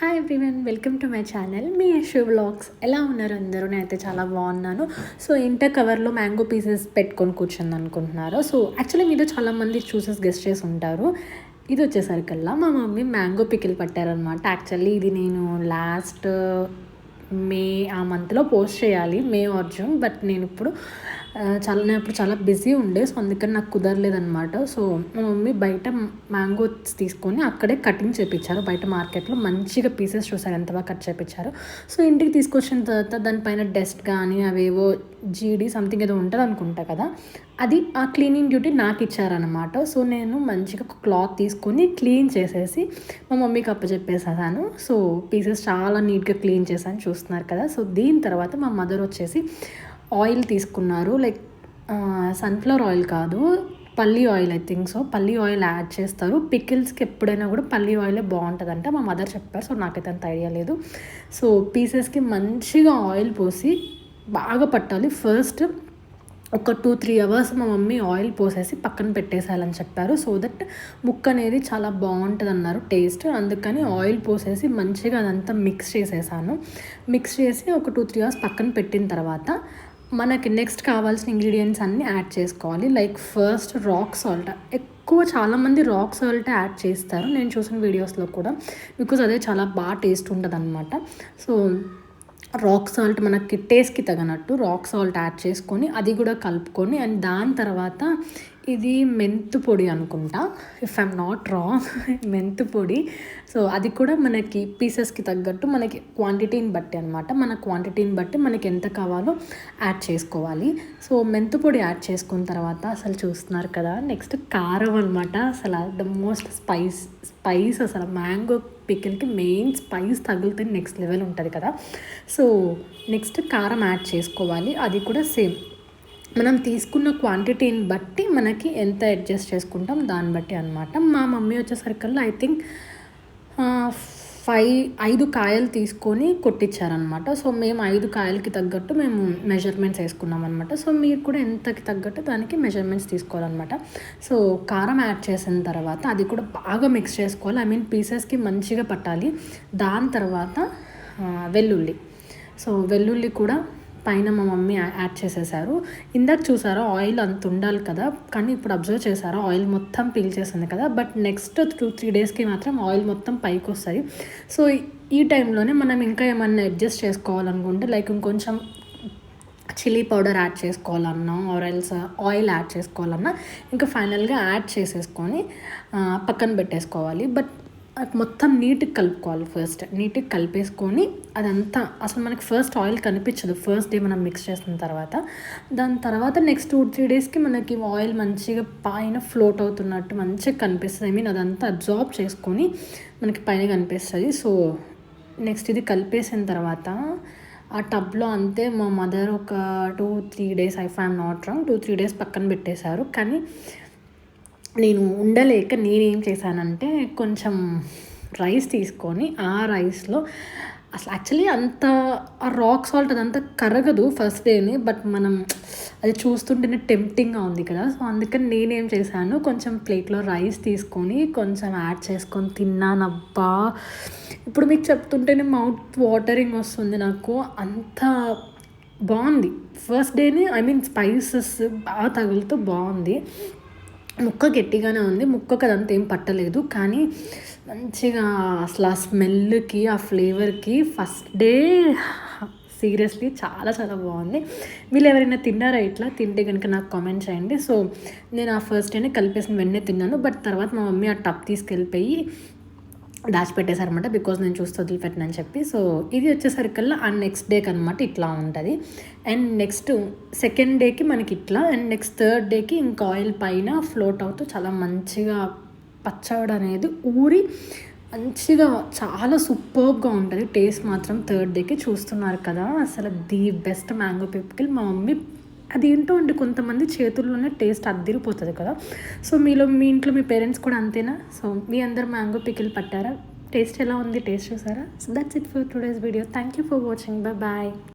Hi everyone welcome to my channel me Yashu blogs ఎలా ఉన్నారు అందరూ? నేనైతే చాలా బాగున్నాను. సో ఇంటర్ కవర్లో మ్యాంగో పీసెస్ పెట్టుకొని కూర్చుంది అనుకుంటున్నారు? సో యాక్చువల్లీ మీరు చాలామంది చూసెస్ గెస్ట్ చేసి ఉంటారు. ఇది వచ్చేసరికల్లా మా మమ్మీ మ్యాంగో పికిల్ పట్టారనమాట యాక్చువల్లీ ఇది నేను లాస్ట్ మే uh, ఆ మంత్లో పోస్ట్ చేయాలి. మే ఆర్ జూన్ బట్ నేను ఇప్పుడు చాలా నేను ఇప్పుడు చాలా బిజీ ఉండే సో అందుకని నాకు కుదరలేదనమాట సో మా మమ్మీ బయట మ్యాంగోస్ తీసుకొని అక్కడే కటింగ్ చేపించారు బయట మార్కెట్లో మంచిగా పీసెస్ చూసారు ఎంత బాగా కట్ చేపించారు సో ఇంటికి తీసుకొచ్చిన తర్వాత దానిపైన డస్ట్ కానీ అవేవో జీడి సంథింగ్ ఏదో ఉంటుంది అనుకుంటా కదా అది ఆ క్లీనింగ్ డ్యూటీ నాకు ఇచ్చారనమాట సో నేను మంచిగా ఒక క్లాత్ తీసుకొని క్లీన్ చేసేసి మా మమ్మీకి అప్పచెప్పేసాను సో పీసెస్ చాలా నీట్గా క్లీన్ చేశాను చూస్తున్నారు కదా. సో దీని తర్వాత మా మదర్ వచ్చేసి ఆయిల్ తీసుకున్నారు. లైక్ సన్ఫ్లవర్ ఆయిల్ కాదు పల్లీ ఆయిల్ ఐ థింక్ సో పల్లీ ఆయిల్ యాడ్ చేస్తారు. పికిల్స్కి ఎప్పుడైనా కూడా పల్లీ ఆయిలే బాగుంటుందంట మా మదర్ చెప్పారు సో నాకైతే అంత ఐడియా లేదు. సో పీసెస్కి మంచిగా ఆయిల్ పోసి బాగా పట్టాలి. ఫస్ట్ ఒక టూ త్రీ అవర్స్ మా మమ్మీ ఆయిల్ పోసేసి పక్కన పెట్టేసేయాలని చెప్పారు. సో దట్ ముక్క అనేది చాలా బాగుంటుంది అన్నారు టేస్ట్. అందుకని ఆయిల్ పోసేసి మంచిగా అదంతా మిక్స్ చేసేసాను. మిక్స్ చేసి ఒక టూ త్రీ అవర్స్ పక్కన పెట్టిన తర్వాత మనకి నెక్స్ట్ కావాల్సిన ఇంగ్రీడియంట్స్ అన్నీ యాడ్ చేసుకోవాలి. లైక్ ఫస్ట్ రాక్ సాల్ట్ ఎక్కువ చాలామంది రాక్ సాల్ట్ యాడ్ చేస్తారు. నేను చూసిన వీడియోస్లో కూడా. బికాజ్ అదే చాలా బాగా టేస్ట్ ఉంటుంది అనమాట సో రాక్ సాల్ట్ మనకి టేస్ట్కి తగినట్టు రాక్ సాల్ట్ యాడ్ చేసుకొని అది కూడా కలుపుకొని అండ్ దాని తర్వాత ఇది మెంతు పొడి అనుకుంటా ఇఫ్ ఐమ్ నాట్ రాంగ్ మెంతు పొడి. సో అది కూడా మనకి పీసెస్కి తగ్గట్టు మనకి క్వాంటిటీని బట్టి అనమాట మన క్వాంటిటీని బట్టి మనకి ఎంత కావాలో యాడ్ చేసుకోవాలి. సో మెంతు పొడి యాడ్ చేసుకున్న తర్వాత అసలు చూస్తున్నారు కదా నెక్స్ట్ కారం అనమాట అసలు ద మోస్ట్ స్పైస్ స్పైస్ అసలు మ్యాంగో పికిల్కి మెయిన్ స్పైస్ తగిలితే నెక్స్ట్ లెవెల్ ఉంటుంది కదా. సో నెక్స్ట్ కారం యాడ్ చేసుకోవాలి. అది కూడా సేమ్ మనం తీసుకున్న క్వాంటిటీని బట్టి మనకి ఎంత అడ్జస్ట్ చేసుకుంటాం దాన్ని బట్టి అనమాట మా మమ్మీ వచ్చేసరికల్లా ఐ థింక్ ఫైవ్ ఐదు కాయలు తీసుకొని కొట్టించారనమాట సో మేము ఐదు కాయలకి తగ్గట్టు మేము మెజర్మెంట్స్ వేసుకున్నాం అనమాట సో మీరు కూడా ఎంతకి తగ్గట్టు దానికి మెజర్మెంట్స్ తీసుకోవాలన్నమాట. సో కారం యాడ్ చేసిన తర్వాత అది కూడా బాగా మిక్స్ చేసుకోవాలి. ఐ మీన్ పీసెస్కి మంచిగా పట్టాలి. దాని తర్వాత వెల్లుల్లి. సో వెల్లుల్లి కూడా పైన మా మమ్మీ యాడ్ చేసేసారు. ఇందాక చూసారా ఆయిల్ అంత ఉండాలి కదా కానీ ఇప్పుడు అబ్జర్వ్ చేశారా ఆయిల్ మొత్తం పీల్ చేసింది కదా బట్ నెక్స్ట్ టూ త్రీ డేస్కి మాత్రం ఆయిల్ మొత్తం పైకి వస్తుంది. సో ఈ టైంలోనే మనం ఇంకా ఏమన్నా అడ్జస్ట్ చేసుకోవాలనుకుంటే లైక్ ఇంకొంచెం చిల్లీ పౌడర్ యాడ్ చేసుకోవాలన్నా ఆరెల్స్ ఆయిల్ యాడ్ చేసుకోవాలన్నా ఇంకా ఫైనల్గా యాడ్ చేసేసుకొని పక్కన పెట్టేసుకోవాలి. బట్ మొత్తం నీట్గా కలుపుకోవాలి ఫస్ట్ నీట్గా కలిపేసుకొని అదంతా అసలు మనకి ఫస్ట్ ఆయిల్ కనిపించదు. ఫస్ట్ డే మనం మిక్స్ చేసిన తర్వాత. దాని తర్వాత నెక్స్ట్ టూ త్రీ డేస్కి మనకి ఆయిల్ మంచిగా పైన ఫ్లోట్ అవుతున్నట్టు మంచిగా కనిపిస్తుంది. ఐ మీన్ అదంతా అబ్జార్బ్ చేసుకొని మనకి పైన కనిపిస్తుంది. సో నెక్స్ట్ ఇది కలిపేసిన తర్వాత ఆ టబ్లో అంతే మా మదర్ ఒక two three days if I'm not wrong two three days పక్కన పెట్టేశారు. కానీ నేను ఉండలేక నేనేం చేశానంటే కొంచెం రైస్ తీసుకొని ఆ రైస్లో అసలు యాక్చువల్లీ అంత ఆ రాక్ సాల్ట్ అదంతా కరగదు ఫస్ట్ డేని బట్ మనం అది చూస్తుంటేనే టెంప్టింగ్గా ఉంది కదా. సో అందుకని నేనేం చేశాను కొంచెం ప్లేట్లో రైస్ తీసుకొని కొంచెం యాడ్ చేసుకొని తిన్నానబ్బా ఇప్పుడు మీకు చెప్తుంటేనే మౌత్ వాటరింగ్ వస్తుంది నాకు. అంత బాగుంది. ఫస్ట్ డేని ఐ మీన్ స్పైసెస్ బాగా తగులుతూ బాగుంది. ముక్క గట్టిగానే ఉంది. ముక్కకు అదంతా ఏం పట్టలేదు. కానీ మంచిగా అసలు ఆ స్మెల్కి ఆ ఫ్లేవర్కి ఫస్ట్ డే సీరియస్లీ చాలా చాలా బాగుంది. వీళ్ళు ఎవరైనా తిన్నారా ఇట్లా? తింటే కనుక నాకు కామెంట్ చేయండి. సో నేను ఆ ఫస్ట్ డేనే కలిపేసిన వెంటనే తిన్నాను. బట్ తర్వాత మా మమ్మీ ఆ టప్ తీసుకెళ్ళిపోయి దాచిపెట్టేశారనమాట బికాజ్ నేను చూస్తూ వదిలిపెట్టినని చెప్పి. సో ఇది వచ్చేసరికల్లా ఆ నెక్స్ట్ డేకి అనమాట ఇట్లా ఉంటుంది. అండ్ నెక్స్ట్ సెకండ్ డేకి మనకి ఇట్లా అండ్ నెక్స్ట్ థర్డ్ డేకి ఇంకా ఆయిల్ పైన ఫ్లోట్ అవుతూ చాలా మంచిగా పచ్చడి అనేది ఊరి మంచిగా చాలా సూపర్గా ఉంటుంది. టేస్ట్ మాత్రం థర్డ్ డేకి చూస్తున్నారు కదా. అసలు ది బెస్ట్ మ్యాంగో పిప్కిల్ మా మమ్మీ అది ఏంటో అండి కొంతమంది చేతుల్లోనే టేస్ట్ అద్దిరిపోతుంది కదా. సో మీలో మీ ఇంట్లో మీ పేరెంట్స్ కూడా అంతేనా? సో మీ అందరు మ్యాంగో పికిల్ పట్టారా? టేస్ట్ ఎలా ఉంది? టేస్ట్ చూసారా? So that's it for today's video thank you for watching bye bye